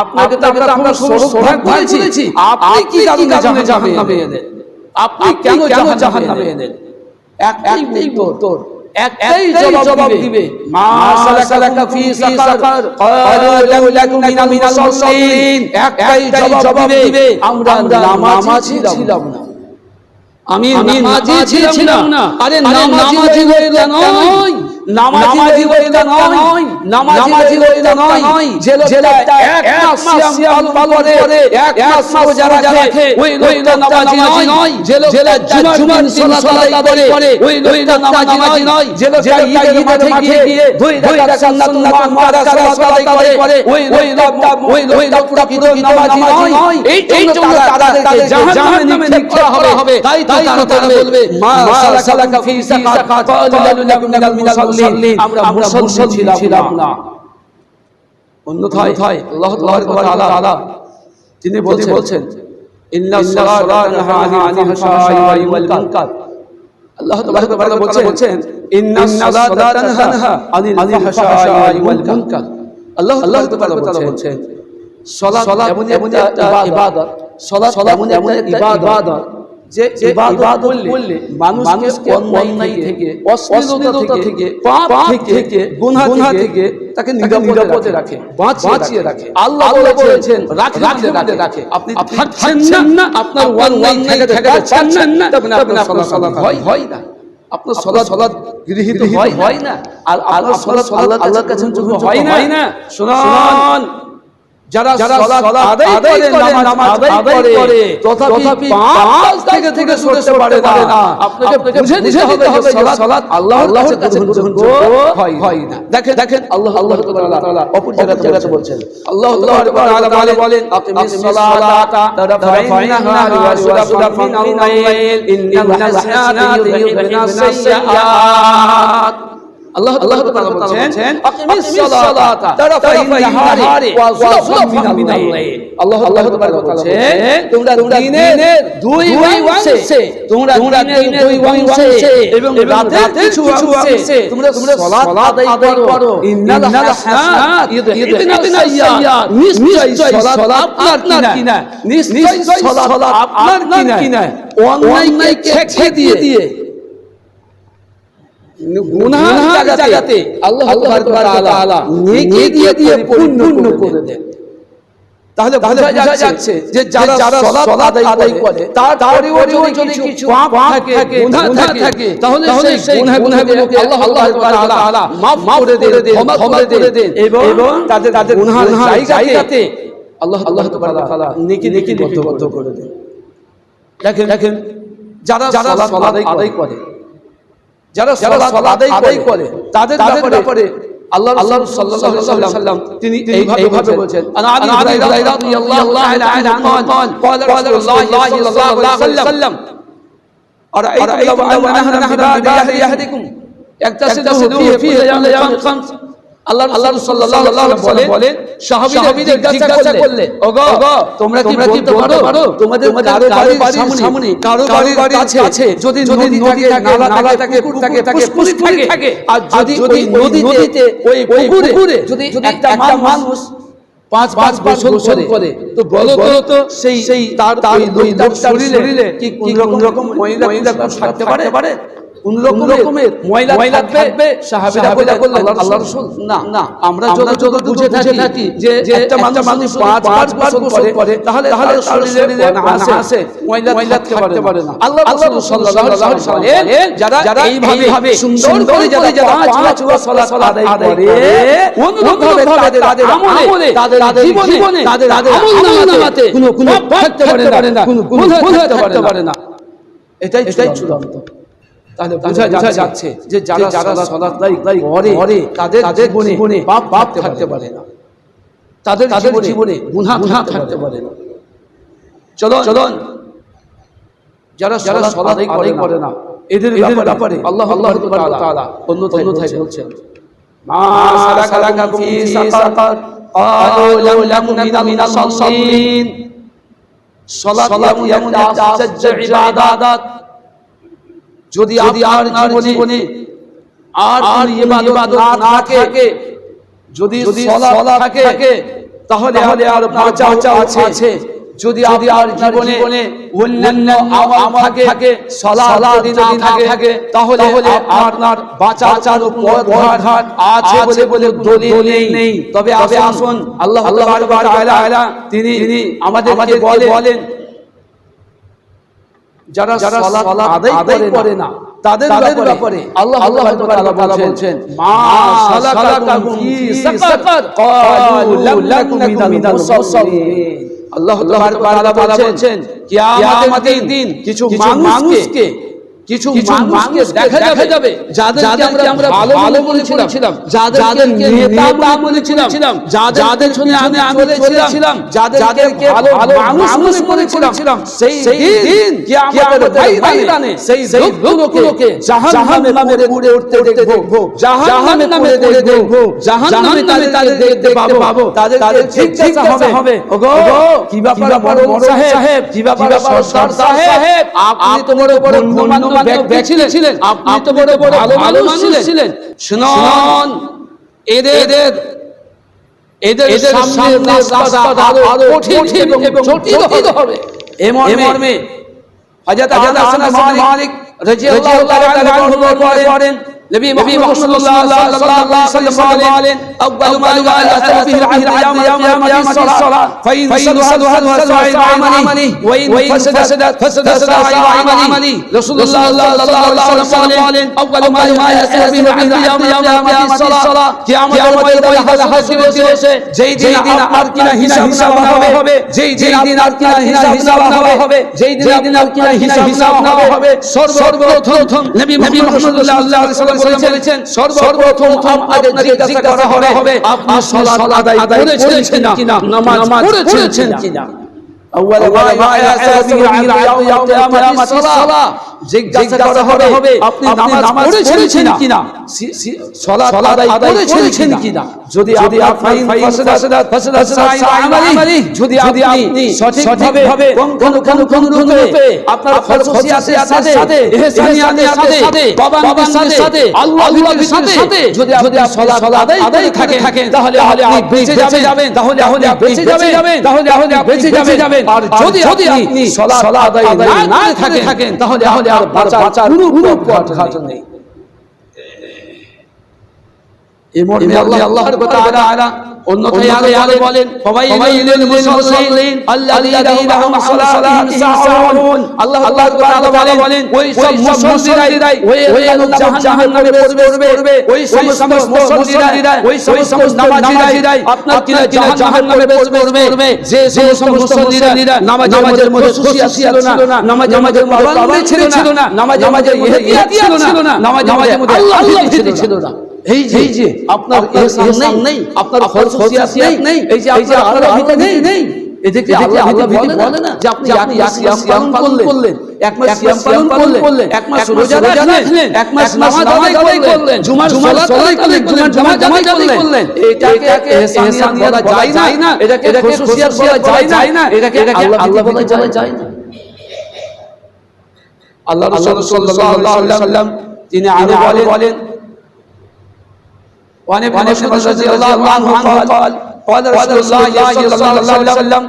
আপনাকে তো আমরা আমরা সৌভাগ্য করেছি। আপনি কি জাহান্নামে এলেন? আপনি কেন জাহান্নামে এলেন? একটাই এক একটাই জবাব দিবে। মা সালাকাকা ফি সাকার। ক্বালু নাকু মিনাল মুসাল্লিন। একটাই জবাব দিবে। আমরা নামাজি ছিলাম না। আমি নামাজি ছিলাম না। আরে নামাজি হয়ে নয় নামাজি হয়ে নয় নামাজি হয়ে নয় যে লোকটা এক মাস সিয়াম পালন করে এক মাস রোজা রাখে ওই লোকটা নামাজি নয়। যে লোকটা জুমার সালাত আদায় করে ওই লোকটা নামাজি নয়। যে লোকটা ঈদের মাঠে গিয়ে দুই রাকাত সুন্নাতুল মুআক্কাদা সালাত আদায় করে ওই ওই লোকটা ওই লোকটা প্রকৃত নামাজি নয় এই জন্য তাদেরকে জাহান্নামে নিক্ষেপ করা হবে তাই তো তারা বলবে মা সালাকাকা ফি সাকার ক্বালু লাম মিনাল মুসাল্লিন। আমরা মুসল্লি ছিলাম না। অন্যথায় আল্লাহ তাআলা তিনি বলছেন ইন্না সালাতা তানহা আনিল ফাহশাই ওয়াল মুনকার। আল্লাহ তাবারক ওয়া তাআলা বলছেন ইন্না সালাতা তানহা আনিল ফাহশাই ওয়াল মুনকার। আল্লাহ আল্লাহ তাবারক ওয়া তাআলা বলছেন সালাত এমন এমন একটা ইবাদত সালাত এমন এমন একটা ইবাদত যে ইবাদত করলে মানুষকে অন্যায় থেকে অশ্লীলতা থেকে পাপ থেকে গুনাহ থেকে তাকে নিরাপদে রাখে বাঁচিয়ে রাখে। আল্লাহ বলেছেন রাখে। রাখে। আপনি থাকছেন না আপনার অন্যায় থেকে থেকে পাচ্ছেন না তবে আপনার সালাত হয় হয় না। আপনার সালাত সালাত গৃহীত হয় হয় না। আর আপনার সালাত আল্লাহর কাছে হয় না। শুনুন। যারা আদায় করে নামাজ আদায় করে তথাপি পাঁচ থেকে থেকে সরতে পারে না। আপনাকে বুঝে দিতে হবে যে সালাত আল্লাহর কাছে গ্রহণযোগ্য হয় না। দেখেন দেখেন আল্লাহ আল্লাহ তাআলা অপর জায়গাতে জায়গাতে বলছেন। আল্লাহ আল্লাহ তাআলা বলেন আকিমিস সালাতা তারাফাইন ওয়া সুলাফান ইন্নাল হাসানাতি ইউযহিবুন সাইয়্যাত আল্লাহ আল্লাহ তাআলা বলছেন আকিমিস সালাতা তারাফাইন নাহারি ওয়া সুলাফান মিনাল লাইল আল্লাহ আল্লাহ তাআলা বলছেন তোমরা দিনের দুই অংশে তোমরা দিনের দুই অংশে এবং রাতের কিছু অংশে তোমরা তোমরা সালাত আদায় করো ইন্নাল হাসানাত ইউযহিবুন সাইয়্যাত নিশ্চয় সালাত আপনার কিনা নিশ্চয় সালাত আপনার কিনা অন্যায়কে ছেড়ে দিয়ে গুনাহ জায়গাতে আল্লাহ তাআলা নেকি দিয়ে দিয়ে পূর্ণ করে দেন তাহলে বোঝা যাচ্ছে যে যারা সালাত আদায় করে তার পরেও যদি কিছু পাপ থাকে গুনাহ থাকে তাহলে সেই গুনাহগুলোকে আল্লাহ আল্লাহ তাআলা maaf করে দেন ক্ষমা করে দেন এবং তাদের তাদের গুনাহের জায়গাতে আল্লাহ আল্লাহ তাআলা নেকি নেকি বদ্ধ করে দেন। দেখেন দেখেন যারা যারা সালাত আদায় করে যারা সালাত আদায় করে তাদের ব্যাপারে আল্লাহ আল্লাহ সাল্লাল্লাহু আলাইহি সাল্লাম তিনি এইভাবে বলেছেন আনা আলী হুরায়রা রাদিয়াল্লাহু তাআলা আনহু قال قال رسول الله صلى الله عليه وسلم أرأيتم لو أن نهر بيهدكم يغتسل فيه يوم خمس আল্লাহ আল্লাহ সাল্লাল্লাহু বলেন সাহাবীদের জিজ্ঞাসা করলে ওগো তোমরা কি বলতে পারো? তোমাদের কারও বাড়ির সামনে কারও বাড়ির কাছে যদি নদী থাকে নালা নালা থাকে পুকুর থাকে থাকে পুকুর থাকে আর যদি ওই নদীতে ওই পুকুরে যদি একটা মানুষ পাঁচ পাঁচ বছর করে তো বলো তো সেই সেই তার শরীরে কি কোন রকম মহিলা থাকতে পারে? পারে? কোন রকমের ময়লা ময়লা থাকবে সাহাবীরা বলে বললেন আল্লাহ রাসূল। না না আমরা যত যত বুঝে থাকি যে একটা মানুষ মানুষ পাঁচ পাঁচ বছর করে তাহলে তাহলে শরীরে আসে আসে ময়লা ময়লা থাকতে পারে না। আল্লাহ রাসূল সাল্লাল্লাহু আলাইহি ওয়াসাল্লাম যারা যারা এইভাবে সুন্দর করে যারা যারা পাঁচ ওয়াক্ত সালাত আদায় করে অনুরূপভাবে তাদের তাদের আমলে তাদের জীবনে তাদের তাদের আমল কোনো কোনো থাকতে পারে না কোনো গুনাহ থাকতে পারে না। এটাই এটাই চূড়ান্ত তাহলে বোঝা যাচ্ছে যে যারা যারা সালাত আদায় করে তাদের তাদের জীবনে পাপ পাপ থাকতে পারে না তাদের তাদের জীবনে গুনাহ গুনাহ থাকতে পারে না চলো চলুন যারা যারা সালাত আদায় করে না এদের ব্যাপারে আল্লাহ আল্লাহ তাআলা অন্য অন্যথায় বলছেন মা সালাকাকা ফি সাকার قالوا لم نكن من المصلين সালাত এমন একটা আশ্চর্য ইবাদত যদি আপনার জীবনে আর আর ইবাদত না থাকে যদি সালাত থাকে তাহলে তাহলে আর বাঁচা বাঁচা আছে। যদি আর জীবনে অন্যান্য আমল থাকে সালাত না থাকে তাহলে আপনার বাঁচা পথ ঘাট আছে বলে বলে দলিল নেই। তবে আসুন আল্লাহ আল্লাহ তাআলা তিনি আমাদের বলে বলেন যারা সালাত আদায় করে না তাদের ব্যাপারে আল্লাহ আল্লাহ তাআলা বলছেন মা সালাকাকুম ফি সাকার ক্বালু লাম নাকুম মিনাল মুসাল্লিন। আল্লাহ তাআলা বলছেন কিয়ামতের দিন কিছু মানুষকে কিছু মানুষকে দেখা যাবে যাদেরকে আমরা ভালো ভালো বলেছিলাম যাদেরকে নেতা বলেছিলাম যাদের শুনে আমি আমি বলেছিলাম যাদেরকে ভালো ভালো মানুষ বলেছিলাম সেই দিন কিয়ামতের ময়দানে সেই লোকগুলোকে জাহান্নামে পুড়ে উঠতে দেখব জাহান্নামে দেখব জাহান্নামে তাদের দেখতে পাবো তাদের তাদের জিজ্ঞাসা হবে ওগো কি ব্যাপার বড় সাহেব কি ব্যাপার সরদার সাহেব আপনি তো বড় বড় গণ্যমান্য ব্যক্তি ছিলেন। আপনি তো বড় বড় ভালো মানুষ ছিলেন। শুনুন এদের এদের এদের সামনে রাস্তা আরও কঠিন এবং জটিল হবে। এ মর্মে হযরত হাসান মালিক রাদিয়াল্লাহু তাআলা আনহু বলেন নবী মুহাম্মদ সাল্লাল্লাহু আলাইহি ওয়াসাল্লাম বলেন আউয়ালু মা ইয়াতাু বিহি আল-আমল ইয়াউম as-সালাহ ফাইন সালাহা সালাহা আমালি ওয়া ইন ফাসাদাত ফাসাদাত সালাহা আমালি রাসূলুল্লাহ সাল্লাল্লাহু আলাইহি ওয়াসাল্লাম বলেন আউয়ালু মা ইয়াতাু বিহি আল-আমল ইয়াউম as-সালাহ কিয়ামতের ময়দানে হাসির দিবসে যেই দিন আপনার কিনা হিসাব নেওয়া হবে যেই দিন আর কিনা হিসাব নেওয়া হবে যেই দিন আর কিনা হিসাব নেওয়া হবে সর্বপ্রথম নবী মুহাম্মদ সাল্লাল্লাহু আলাইহি ওয়াসাল্লাম বলেছেন সর্বপ্রথম আপনাকে জিজ্ঞাসা করা হবে আপনি সালাত আদায় করেছেন কিনা নামাজ পড়েছেন কিনা أول ما يحاسب به العبد يوم القيامة الصلاة জিজ্ঞাসা করা হবে আপনি নামাজ পড়েছেন কিনা? সালাত আদায় করেছেন কিনা? যদি যদি আপনি ফাসাদাত ফাসাদাত আমালি যদি আপনি সঠিকভাবে কোন কোন কোন রূপে আপনার খসুসিয়াতের সাথে ইহসানিয়াতের সাথে বাবানের সাথে আল্লাহর সাথে যদি যদি সালাত আদায় থাকেন তাহলে আপনি বেঁচে যাবেন তাহলে আপনি বেঁচে যাবেন তাহলে আপনি বেঁচে যাবেন আর যদি যদি আপনি সালাত আদায় না থাকেন তাহলে তাহলে আর বাঁচার কোনো পথ ঘাট নেই। এই মর্মে আল্লাহ আল্লাহ তাআলা অন্যথায় আরও আরও বলেন ফাওয়াইলুল মুসাল্লিন আল্লাযীনা হুম সালাতিহিম সাহুন আল্লাহ আল্লাহ তাআলা বলেন ওই সব মুসল্লিরাই ওই জাহান্নামে পড়বে ওই সমস্ত মুসল্লিরাই ওই সমস্ত নামাজীরাই আপনার কিনা জাহান্নামে পড়বে যে যে সমস্ত মুসল্লিরা নামাজের মধ্যে খুশিয়া ছিল না নামাজ নামাজের মধ্যে পাবন্দি ছিল না নামাজ নামাজের ইহতিয়াত ছিল না নামাজ নামাজের মধ্যে আল্লাহ ছিল না। এই যে এই যে আপনার ইহসান নেই আপনার নেই এই যে আপনার আল্লাহ নেই নেই আল্লাহ ভীতি বলে না যে আপনি আপনি পালন করলেন এক মাস সিয়াম পালন করলেন এক মাস রোজা রাখলেন এক মাস নামাজ আদায় করলেন জুমার সালাত আদায় করলেন জুমার জামাত আদায় করলেন এটাকে ইহসানিয়াত বলা যায় না এটাকে খরচিয়াত বলা যায় না এটাকে আল্লাহ বলা যায় না। আল্লাহ রাসূল সাল্লাল্লাহু আলাইহি ওয়াসাল্লাম তিনি আরও বলেন وعن ابن مسعود رضي الله عنه قال قال رسول الله صلى الله عليه وسلم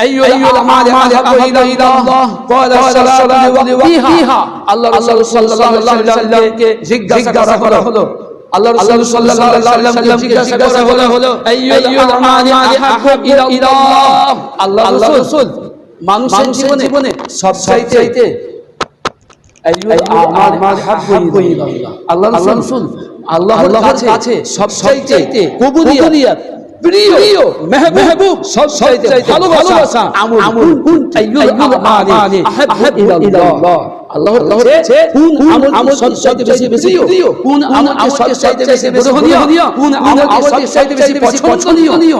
أي الأعمال أحب إلى الله قال الصلاة لوقتها الله رسول صلى الله عليه وسلم কে জিজ্ঞাসা করা হলো আল্লাহ রাসূল সাল্লাল্লাহু আলাইহি ওয়াসাল্লাম জিজ্ঞাসা করা হলো হলো আইয়ুল আমালি আহাব ইলা আল্লাহ আল্লাহ রাসূল মানুষের জীবনে সবচাইতে আইয়ুল আমাল হাব্বু ইলাল্লাহ আল্লাহ রাসূল আল্লাহর কাছে সবচাইতে কবুলিয়াত প্রিয় মেহবুব সবচাইতে ভালোবাসা আমল আমল কোন আইয়ুল আমালি আহাব্বু ইলাল্লাহ। আল্লাহর কাছে কোন আমল সবচাইতে বেশি প্রিয় কোন আমল সবচাইতে বেশি গ্রহণীয় কোন আমল সবচাইতে বেশি পছন্দনীয়।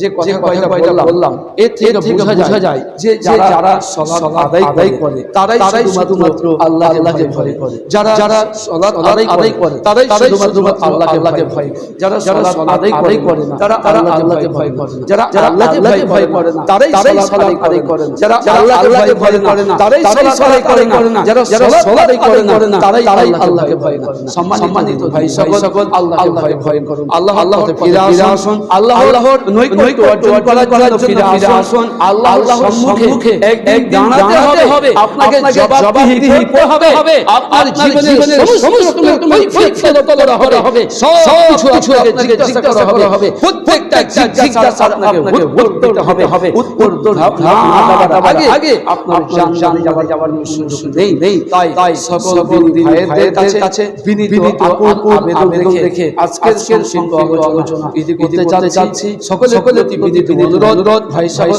যে কথা কয়টা কয়টা বললাম এর থেকে বোঝা যায় যে যারা সলাৎ আদায় করে তারাই তারাই শুধুমাত্র আল্লাহ আল্লাহকে ভয় করে। যারা যারা সলাৎ আদায় আদায় করে তারাই তারাই শুধুমাত্র আল্লাহ আল্লাহকে ভয় যারা যারা আদায় করে না তারা তারা আল্লাহকে ভয় করে না। যারা আল্লাহকে ভয় করে না তারাই তারাই সলাৎ আদায় করে না। যারা আল্লাহ আল্লাহকে ভয় করে না তারাই তারাই সলাৎ আদায় করে না। যারা যারা সলাৎ আদায় করে না তারাই তারাই আল্লাহকে ভয় করে না। সম্মানিত ভাই সকল আল্লাহকে ভয় করুন আল্লাহ আল্লাহতে ফিরে আসুন আল্লাহ আল্লাহর নৈকট্য অর্জন করার জন্য ফিরে আসুন আল্লাহর সম্মুখে একদিন দাঁড়াতে হবে। আপনাকে জবাবদিহি করতে হবে। আপনার জীবনের সমস্ত কৈফিয়ত করা হবে। সব কিছু আপনাকে জিজ্ঞাসা করা হবে। প্রত্যেকটা জিজ্ঞাসা আপনাকে উত্তর দিতে হবে। হবে। উত্তর আগে আগে আপনার জান জান যাবার যাবার সুযোগ নেই নেই। তাই তাই সকল ভাইদের কাছে বিনীত আকুল আবেদন রেখে আজকের সংক্ষিপ্ত আলোচনা করতে চাচ্ছি সকলে সকলে বিনীত অনুরোধ ভাই সাহেব